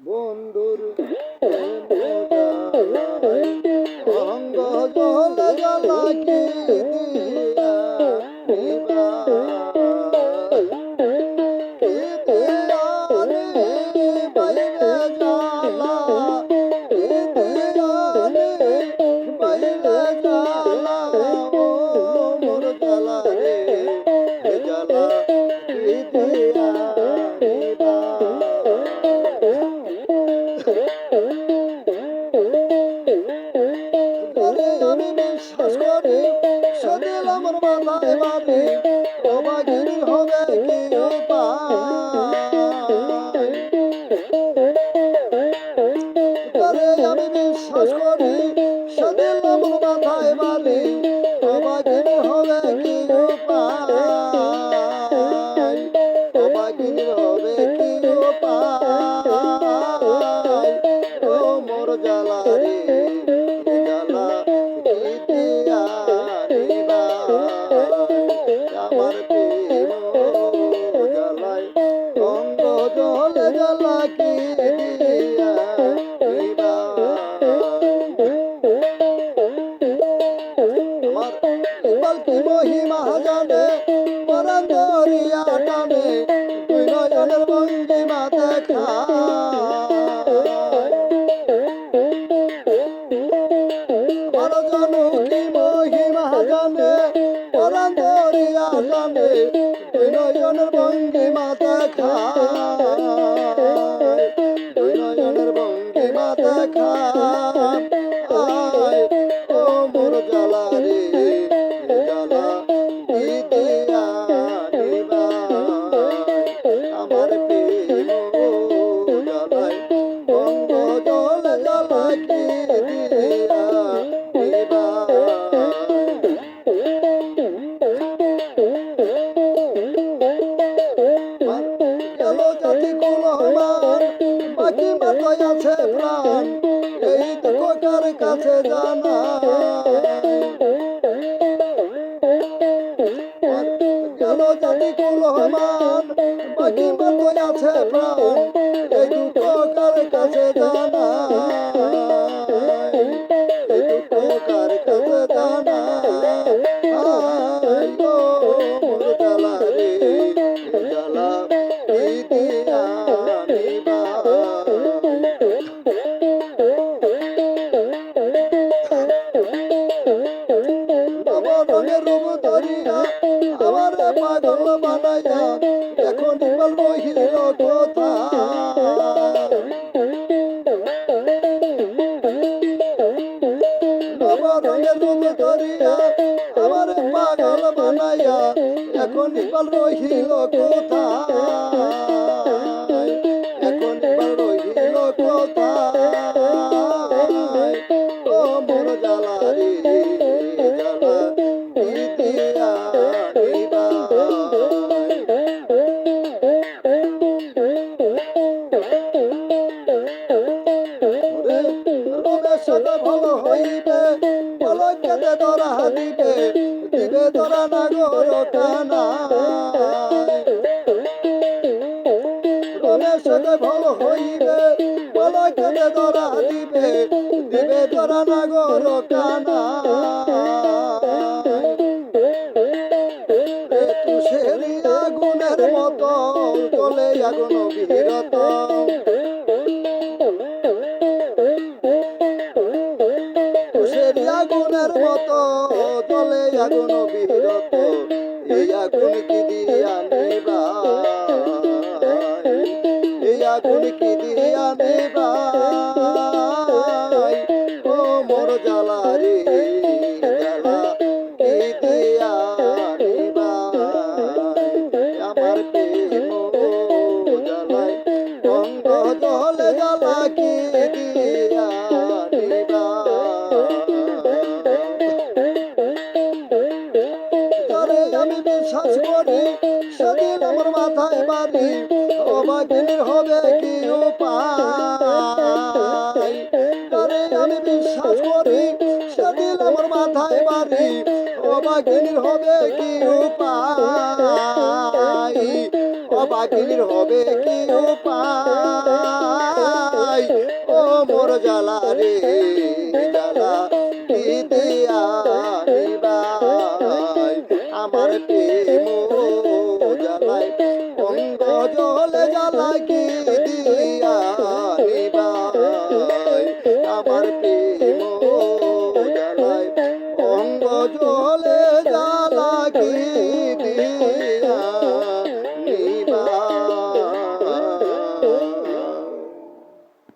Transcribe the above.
বন্ধুর সেদিন আমার মহিমা জানে পরাণ দরিয়া টানে তুই নয়নের ভঙ্গিমা দেখা মহিমা জানে পরাণ দরিয়া টানে তুই নয়নের ভঙ্গিমা দেখা জাতি কুলমান বাকি মাথায় আছে প্রাণ। এই দুঃখ কার কাছে জানা। বাকি কাছে জানা। দুঃখ কার কাছে জানা। পাগল বানাইয়া, এখন ইমাল হিরো কথা। আমার রঙের রঙে ধরিয়া, আমার পাগল বানাইয়া, এখন ইমাল হিরো কথা। দিবে দিবে ধরা না গর কানা রমের সাথে ভালো হইবে, বলো কেটে ধরা দিবে দিবে ধরা না গর কানা তুষের আগুনের মতো চলে আগুন বিরত। বিরত এই আগুন কি দিয়া নিবা এই করি সেদিন আমার মাথায় অবাকির হবে কি উপায়? আমি বিশ্বাস করি আমার মাথায় অবাকির হবে কি উপায়? হবে কি উপায়? জ্বালা রে। জল জ্বালাকে দিয়া নিবাই আমার প্রেম জ্বালায় অঙ্গ